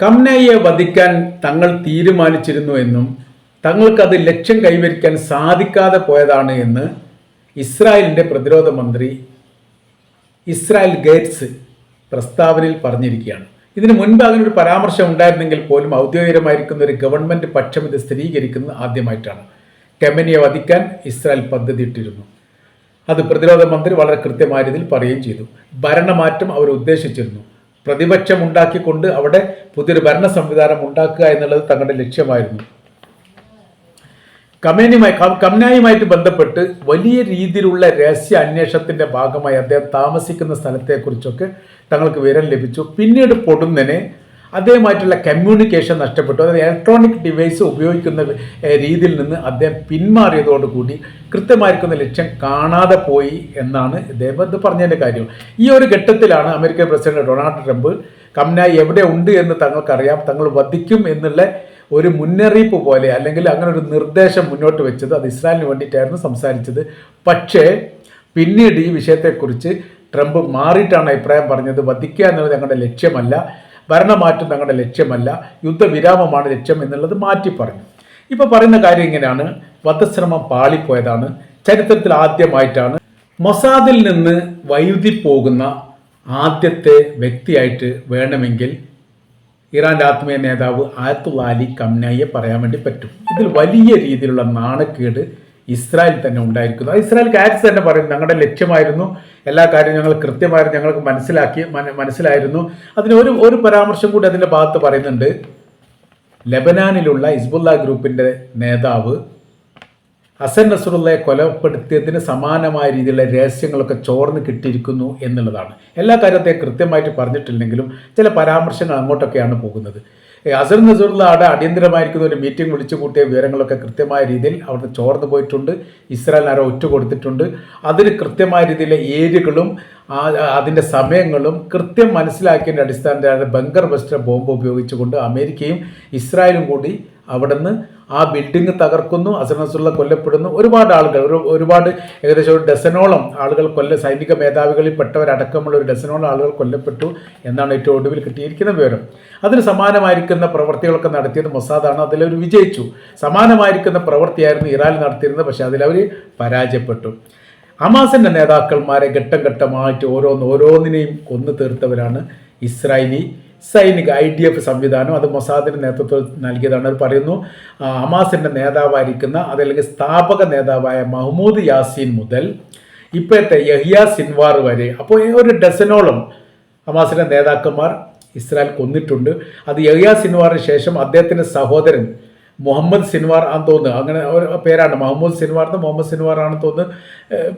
കംനയെ വധിക്കാൻ തങ്ങൾ തീരുമാനിച്ചിരുന്നു എന്നും തങ്ങൾക്കത് ലക്ഷ്യം കൈവരിക്കാൻ സാധിക്കാതെ പോയതാണ് എന്ന് ഇസ്രായേലിന്റെ പ്രതിരോധ മന്ത്രി ഇസ്രായേൽ ഗേറ്റ്സ് പ്രസ്താവനയിൽ പറഞ്ഞിരിക്കുകയാണ്. ഇതിനു മുൻപ് അങ്ങനെ ഒരു പരാമർശം ഉണ്ടായിരുന്നെങ്കിൽ പോലും ഔദ്യോഗികമായിരിക്കുന്ന ഒരു ഗവൺമെന്റ് പക്ഷം ഇത് സ്ഥിരീകരിക്കുന്നത് ആദ്യമായിട്ടാണ്. കെമനിയെ വധിക്കാൻ ഇസ്രായേൽ പദ്ധതിയിട്ടിരുന്നു. അത് പ്രതിരോധ മന്ത്രി വളരെ കൃത്യമായ രീതിയിൽ പറയുകയും ചെയ്തു. ഭരണമാറ്റം അവർ ഉദ്ദേശിച്ചിരുന്നു. പ്രതിപക്ഷം ഉണ്ടാക്കിക്കൊണ്ട് അവിടെ പുതിയൊരു ഭരണ സംവിധാനം ഉണ്ടാക്കുക എന്നുള്ളത് തങ്ങളുടെ ലക്ഷ്യമായിരുന്നു. കമേനിയുമായി കമനായുമായിട്ട് ബന്ധപ്പെട്ട് വലിയ രീതിയിലുള്ള രഹസ്യ അന്വേഷണത്തിന്റെ ഭാഗമായി അദ്ദേഹം താമസിക്കുന്ന സ്ഥലത്തെക്കുറിച്ചൊക്കെ തങ്ങൾക്ക് വിവരം ലഭിച്ചു. പിന്നീട് പൊടുന്നനെ അദ്ദേഹമായിട്ടുള്ള കമ്മ്യൂണിക്കേഷൻ നഷ്ടപ്പെട്ടു. അതായത് ഇലക്ട്രോണിക് ഡിവൈസ് ഉപയോഗിക്കുന്ന രീതിയിൽ നിന്ന് അദ്ദേഹം പിന്മാറിയതോടുകൂടി കൃത്യമായിരിക്കുന്ന ലക്ഷ്യം കാണാതെ പോയി എന്നാണ് ഇദ്ദേഹം ഇത് പറഞ്ഞതിന്റെ കാര്യം. ഈ ഒരു ഘട്ടത്തിലാണ് അമേരിക്കൻ പ്രസിഡന്റ് ഡൊണാൾഡ് ട്രംപ് കംനായി എവിടെ ഉണ്ട് എന്ന് തങ്ങൾക്കറിയാം. തങ്ങൾ വധിക്കും എന്നുള്ള ഒരു മുന്നറിയിപ്പ് പോലെ അല്ലെങ്കിൽ അങ്ങനെ ഒരു നിർദ്ദേശം മുന്നോട്ട് വെച്ചത് അത് ഇസ്രായേലിന് വേണ്ടിയിട്ടായിരുന്നു സംസാരിച്ചത്. പക്ഷേ പിന്നീട് ഈ വിഷയത്തെക്കുറിച്ച് ട്രംപ് മാറിയിട്ടാണ് അഭിപ്രായം പറഞ്ഞത്. വധിക്കുക എന്നുള്ളത് ഞങ്ങളുടെ ലക്ഷ്യമല്ല. ഭരണമാറ്റം തങ്ങളുടെ ലക്ഷ്യമല്ല യുദ്ധവിരാമമാണ് ലക്ഷ്യം എന്നുള്ളത് മാറ്റി പറഞ്ഞു. ഇപ്പോൾ പറയുന്ന കാര്യം ഇങ്ങനെയാണ്. വധശ്രമം പാളിപ്പോയതാണ്. ചരിത്രത്തിൽ ആദ്യമായിട്ടാണ് മൊസാദിൽ നിന്ന് വൈദ്യുതി പോകുന്ന ആദ്യത്തെ വ്യക്തിയായിട്ട് വേണമെങ്കിൽ ഇറാന്റെ ആത്മീയ നേതാവ് ആയത്തുള്ള അലി കംനയെ പറയാൻ വേണ്ടി പറ്റും. ഇതിൽ വലിയ രീതിയിലുള്ള നാണക്കേട് ഇസ്രായേൽ തന്നെ ഉണ്ടായിരിക്കുന്നു. ഇസ്രായേൽ കാറ്റ്സ് തന്നെ പറയും ഞങ്ങളുടെ ലക്ഷ്യമായിരുന്നു എല്ലാ കാര്യവും ഞങ്ങൾ കൃത്യമായിരുന്നു ഞങ്ങൾക്ക് മനസ്സിലാക്കി മനസ്സിലായിരുന്നു. അതിന് ഒരു ഒരു പരാമർശം കൂടി അതിന്റെ ഭാഗത്ത് പറയുന്നുണ്ട്. ലെബനാനിലുള്ള ഹിസ്ബുല്ല ഗ്രൂപ്പിന്റെ നേതാവ് ഹസൻ നസറുള്ളയെ കൊലപ്പെടുത്തിയതിന് സമാനമായ രീതിയിലുള്ള രഹസ്യങ്ങളൊക്കെ ചോർന്ന് കിട്ടിയിരിക്കുന്നു എന്നുള്ളതാണ്. എല്ലാ കാര്യത്തെ കൃത്യമായിട്ട് പറഞ്ഞിട്ടില്ലെങ്കിലും ചില പരാമർശങ്ങൾ അങ്ങോട്ടൊക്കെയാണ് പോകുന്നത്. ഹസൻ നസറുള്ള അവിടെ അടിയന്തരമായിരിക്കുന്ന ഒരു മീറ്റിംഗ് വിളിച്ചു കൂട്ടിയ വിവരങ്ങളൊക്കെ കൃത്യമായ രീതിയിൽ അവിടെ ചോർന്നു പോയിട്ടുണ്ട്. ഇസ്രായേൽ ആരോ ഒറ്റ കൊടുത്തിട്ടുണ്ട്. അതിന് കൃത്യമായ രീതിയിലെ ഏരിയകളും ആ അതിന്റെ സമയങ്ങളും കൃത്യം മനസ്സിലാക്കിയതിന്റെ അടിസ്ഥാനത്തിലാണ് ബങ്കർ ബസ്റ്റർ ബോംബ് ഉപയോഗിച്ചുകൊണ്ട് അമേരിക്കയും ഇസ്രായേലും കൂടി അവിടുന്ന് ആ ബിൽഡിംഗ് തകർക്കുന്നു അസനസുള്ള കൊല്ലപ്പെടുന്നു. ഒരുപാട് ആളുകൾ ഒരു ഒരുപാട് ഏകദേശം ഒരു ഡസനോളം ആളുകൾ കൊല്ല സൈനിക മേധാവികളിൽ പെട്ടവരടക്കമുള്ള ഒരു ഡസനോളം ആളുകൾ കൊല്ലപ്പെട്ടു എന്നാണ് ഏറ്റവും ഒടുവിൽ കിട്ടിയിരിക്കുന്ന വിവരം. അതിന് സമാനമായിരിക്കുന്ന പ്രവൃത്തികളൊക്കെ നടത്തിയത് മൊസാദാണ്. അതിലവർ വിജയിച്ചു. സമാനമായിരിക്കുന്ന പ്രവൃത്തിയായിരുന്നു ഇറാൻ നടത്തിയിരുന്നത് പക്ഷേ അതിലവർ പരാജയപ്പെട്ടു. ഹമാസിന്റെ നേതാക്കന്മാരെ ഘട്ടം ഘട്ടമായിട്ട് ഓരോന്ന് ഓരോന്നിനെയും കൊന്നു തീർത്തവരാണ് ഇസ്രായേലി സൈനിക ഐ ഡി എഫ് സംവിധാനം അത് മൊസാദിന് നേതൃത്വം നൽകിയതാണ്. പറയുന്നു ഹമാസിന്റെ നേതാവായിരിക്കുന്ന അതല്ലെങ്കിൽ സ്ഥാപക നേതാവായ മഹ്മൂദ് യാസീൻ മുതൽ ഇപ്പോഴത്തെ യഹിയ സിൻവാർ വരെ. അപ്പോൾ ഒരു ഡസനോളം ഹമാസിന്റെ നേതാക്കന്മാർ ഇസ്രായേൽ കൊന്നിട്ടുണ്ട്. അത് യഹിയ സിൻവാറിന് ശേഷം അദ്ദേഹത്തിന്റെ സഹോദരൻ മുഹമ്മദ് സിൻവാർ ആണെന്ന് തോന്നുന്നു. അങ്ങനെ ഒരു പേരാണ്. മുഹമ്മദ് സിൻവാർ മുഹമ്മദ് സിൻവാർ ആണെന്ന് തോന്നുന്നു.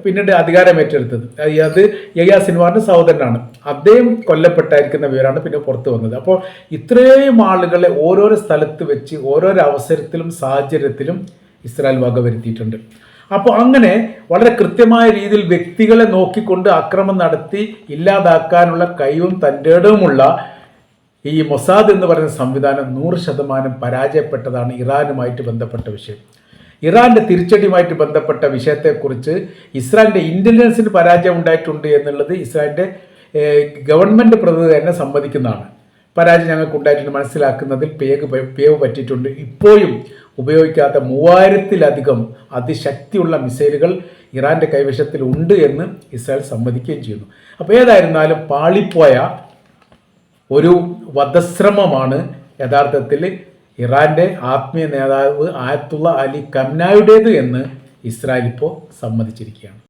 പിന്നീട് അധികാരം ഏറ്റെടുത്തത് അത് യയ്യ സിൻവാറിന്റെ സഹോദരനാണ്. അദ്ദേഹം കൊല്ലപ്പെട്ടായിരിക്കുന്ന വിവരമാണ് പിന്നെ പുറത്തു വന്നത്. അപ്പോൾ ഇത്രയും ആളുകളെ ഓരോരോ സ്ഥലത്ത് വെച്ച് ഓരോരോ അവസരത്തിലും സാഹചര്യത്തിലും ഇസ്രായേൽ വകവരുത്തിയിട്ടുണ്ട്. അപ്പോൾ അങ്ങനെ വളരെ കൃത്യമായ രീതിയിൽ വ്യക്തികളെ നോക്കിക്കൊണ്ട് അക്രമം നടത്തി ഇല്ലാതാക്കാനുള്ള കഴിവും തന്റെടവുമുള്ള ഈ മൊസാദ് എന്ന് പറയുന്ന സംവിധാനം നൂറ് ശതമാനം പരാജയപ്പെട്ടതാണ് ഇറാനുമായിട്ട് ബന്ധപ്പെട്ട വിഷയം. ഇറാന്റെ തിരിച്ചടിയുമായിട്ട് ബന്ധപ്പെട്ട വിഷയത്തെക്കുറിച്ച് ഇസ്രായേലിന്റെ ഇന്റലിജൻസിന് പരാജയം ഉണ്ടായിട്ടുണ്ട് എന്നുള്ളത് ഇസ്രായേലിന്റെ ഗവൺമെന്റ് പ്രതിനിധി തന്നെ സമ്മതിക്കുന്നതാണ്. പരാജയം ഞങ്ങൾക്ക് ഉണ്ടായിട്ടുണ്ട് മനസ്സിലാക്കുന്നതിൽ പേഗ് പേവ് പറ്റിയിട്ടുണ്ട്. ഇപ്പോഴും ഉപയോഗിക്കാത്ത മൂവായിരത്തിലധികം അതിശക്തിയുള്ള മിസൈലുകൾ ഇറാന്റെ കൈവശത്തിൽ ഉണ്ട് എന്ന് ഇസ്രായേൽ സമ്മതിക്കുകയും ചെയ്യുന്നു. അപ്പോൾ ഏതായിരുന്നാലും പാളിപ്പോയ ഒരു വധശ്രമമാണ് യഥാർത്ഥത്തിൽ ഇറാന്റെ ആത്മീയ നേതാവ് ആയത്തുള്ള അലി കംനായുടേത് എന്ന് ഇസ്രായേൽ ഇപ്പോൾ സമ്മതിച്ചിരിക്കുകയാണ്.